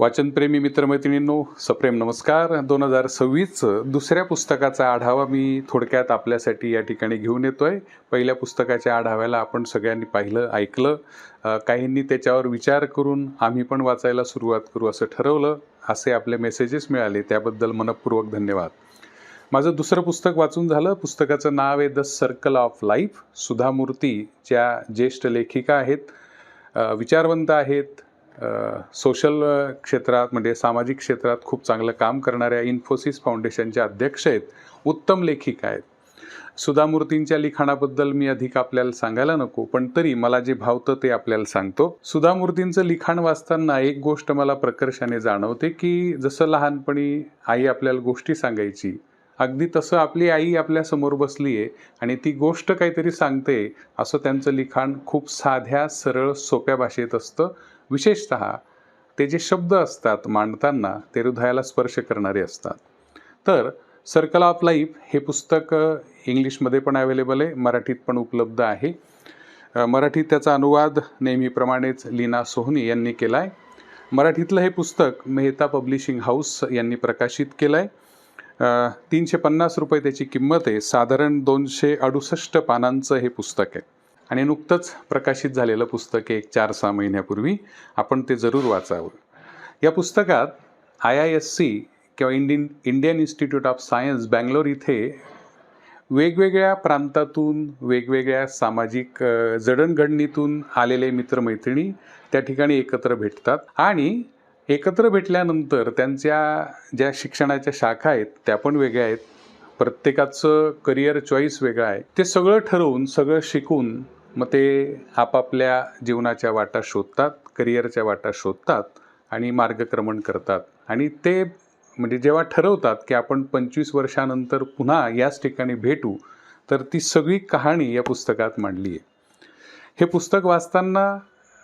वाचनप्रेमी मित्रमैत्रिणींनो सप्रेम नमस्कार. दोन हजार सव्वीसचं दुसऱ्या पुस्तकाचा आढावा मी थोडक्यात आपल्यासाठी या ठिकाणी घेऊन येतो आहे पहिल्या पुस्तकाच्या आढाव्याला आपण सगळ्यांनी पाहिलं ऐकलं. काहींनी त्याच्यावर विचार करून आम्ही पण वाचायला सुरुवात करू असं ठरवलं असे आपले मेसेजेस मिळाले. त्याबद्दल मनपूर्वक धन्यवाद. माझं दुसरं पुस्तक वाचून झालं. पुस्तकाचं नाव आहे the circle of life Sudha Murty ज्या ज्येष्ठ लेखिका आहेत. विचारवंत आहेत. सोशल क्षेत्रात म्हणजे सामाजिक क्षेत्रात खूप चांगलं काम करणाऱ्या इन्फोसिस फाउंडेशनच्या अध्यक्ष आहेत. उत्तम लेखिका आहेत. सुधामूर्तींच्या लिखाणाबद्दल मी अधिक आपल्याला सांगायला नको पण तरी मला जे भावतं ते आपल्याला सांगतो. सुधामूर्तींचं लिखाण वाचताना एक गोष्ट मला प्रकर्षाने जाणवते की जसं लहानपणी आई आपल्याला गोष्टी सांगायची अगदी तसं आपली आई आपल्यासमोर बसली आहे आणि ती गोष्ट काहीतरी सांगते असं त्यांचं लिखाण खूप साध्या सरळ सोप्या भाषेत असतं. विशेषत ते जे शब्द असतात मांडताना ते हृदयाला स्पर्श करणारे असतात. तर सर्कल ऑफ लाईफ हे पुस्तक इंग्लिशमध्ये पण अवेलेबल आहे मराठीत पण उपलब्ध आहे. मराठीत त्याचा अनुवाद नेहमीप्रमाणेच लीना सोहनी यांनी केला आहे मराठीतलं हे पुस्तक मेहता पब्लिशिंग हाऊस यांनी प्रकाशित केलं आहे तीनशे पन्नास रुपये त्याची किंमत आहे. साधारण दोनशे अडुसष्ट पानांचं हे पुस्तक आहे. आणि नुकतंच प्रकाशित झालेलं पुस्तक एक चार सहा महिन्यापूर्वी आपण ते जरूर वाचावं. या पुस्तकात आय आय एस सी किंवा Indian Indian Institute of Science Bangalore इथे वेगवेगळ्या प्रांतातून वेगवेगळ्या सामाजिक जडणघडणीतून आलेले मित्रमैत्रिणी त्या ठिकाणी एकत्र भेटतात आणि एकत्र भेटल्यानंतर त्यांच्या ज्या शिक्षणाच्या शाखा आहेत त्या पण वेगळ्या आहेत. प्रत्येकाचं करिअर चॉईस वेगळं आहे. ते सगळं ठरवून सगळं शिकून मग ते आपापल्या जीवनाच्या वाटा शोधतात करिअरच्या वाटा शोधतात आणि मार्गक्रमण करतात. आणि ते म्हणजे जेव्हा ठरवतात की आपण पंचवीस वर्षानंतर पुन्हा याच ठिकाणी भेटू तर ती सगळी कहाणी या पुस्तकात मांडली आहे. हे पुस्तक वाचताना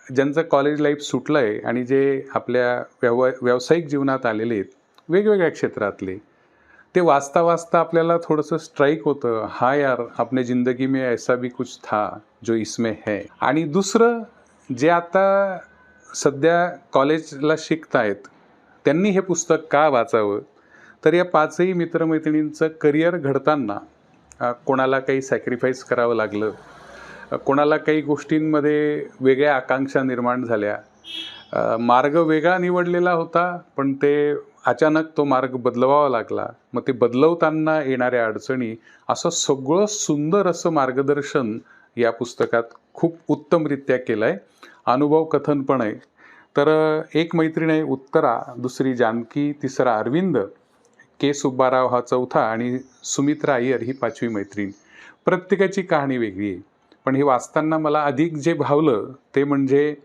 ज्यांचं कॉलेज लाईफ सुटलं आहे आणि जे आपल्या व्यव व्यावसायिक जीवनात आलेले आहेत वेगवेगळ्या क्षेत्रातले ते वाचता वाचता आपल्याला थोडंसं स्ट्राईक होतं. हा यार आपने ज़िंदगी में ऐसा भी कुछ था जो इसमें है. आणि दुसरं जे आता सध्या कॉलेजला शिकतायत त्यांनी हे पुस्तक का वाचावं? तर या पाचही मित्रमैत्रिणींचं करिअर घडताना कोणाला काही सॅक्रिफाईस करावं लागलं? कोणाला काही गोष्टींमध्ये वेगळ्या आकांक्षा निर्माण झाल्या? मार्ग वेगळा निवडलेला होता पण ते अचानक तो मार्ग बदलवावा लागला. मग ते बदलवताना येणाऱ्या अडचणी असं सगळं सुंदर असं मार्गदर्शन या पुस्तकात खूप उत्तमरित्या केलं आहे अनुभव कथन पण आहे. तर एक मैत्रीण आहे उत्तरा दुसरी जानकी तिसरा अरविंद के सुब्बाराव हा चौथा आणि सुमित्रा अय्यर ही पाचवी मैत्रीण. प्रत्येकाची कहाणी वेगळी आहे. पण हे वाचताना मला अधिक जे भावलं ते म्हणजे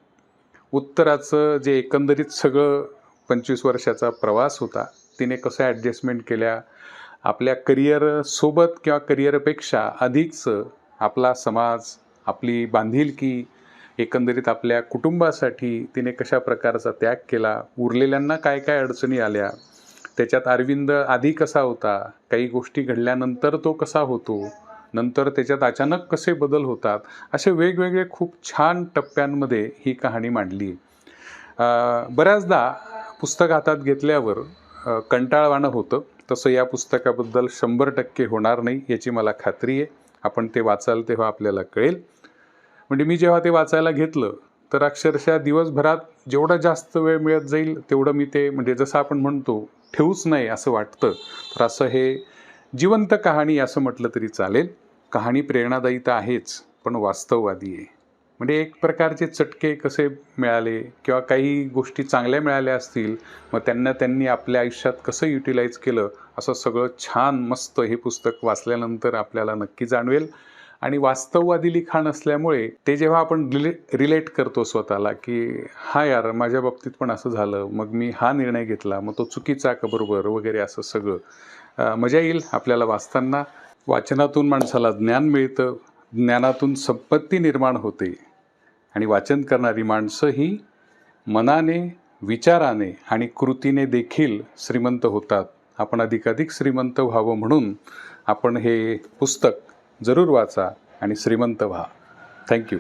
उत्तराचं जे एकंदरीत सगळं पंचवीस वर्षाचा प्रवास होता. तिने कसं ॲडजस्टमेंट केल्या? आपल्या करिअरसोबत किंवा करिअरपेक्षा अधिकचं आपला समाज आपली बांधिलकी एकंदरीत आपल्या कुटुंबासाठी तिने कशा प्रकारचा त्याग केला? उरलेल्यांना काय काय अडचणी आल्या? त्याच्यात अरविंद आधी कसा होता? काही गोष्टी घडल्यानंतर तो कसा होतो? नंतर त्याच्यात अचानक कसे बदल होतात? असे वेगवेगळे खूप छान टप्प्यांमध्ये ही कहाणी मांडली. बऱ्याचदा पुस्तक हातात घेतल्यावर कंटाळवाणं होतं. तसं या पुस्तकाबद्दल शंभर टक्के होणार नाही याची मला खात्री आहे. आपण ते वाचाल तेव्हा आपल्याला कळेल. म्हणजे मी जेव्हा ते वाचायला घेतलं तर अक्षरशः दिवसभरात जेवढा जास्त वेळ मिळत जाईल तेवढं मी ते म्हणजे जसं आपण म्हणतो ठेवूच नाही असं वाटतं. तर असं हे जिवंत कहाणी असं म्हटलं तरी चालेल. कहाणी प्रेरणादायी तर आहेच पण वास्तववादी आहे. म्हणजे एक प्रकारचे चटके कसे मिळाले किंवा काही गोष्टी चांगल्या मिळाल्या असतील मग त्यांना त्यांनी आपल्या आयुष्यात कसं युटिलाइज केलं असं सगळं छान मस्त हे पुस्तक वाचल्यानंतर आपल्याला नक्की जाणवेल. आणि वास्तववादी लिखाण असल्यामुळे ते जेव्हा आपण रिले रिलेट करतो स्वतःला की हा यार माझ्या बाबतीत पण असं झालं मग मी हा निर्णय घेतला मग तो चुकीचा का बरोबर वगैरे असं सगळं मजा येईल आपल्याला वाचताना. वाचनातून माणसाला ज्ञान मिळतं ज्ञानातून संपत्ती निर्माण होते. आणि वाचन करणारी माणसं ही मनाने विचाराने आणि कृतीने देखील श्रीमंत होतात. आपण अधिकाधिक श्रीमंत व्हावं म्हणून आपण हे पुस्तक जरूर वाचा आणि श्रीमंत व्हा. थँक्यू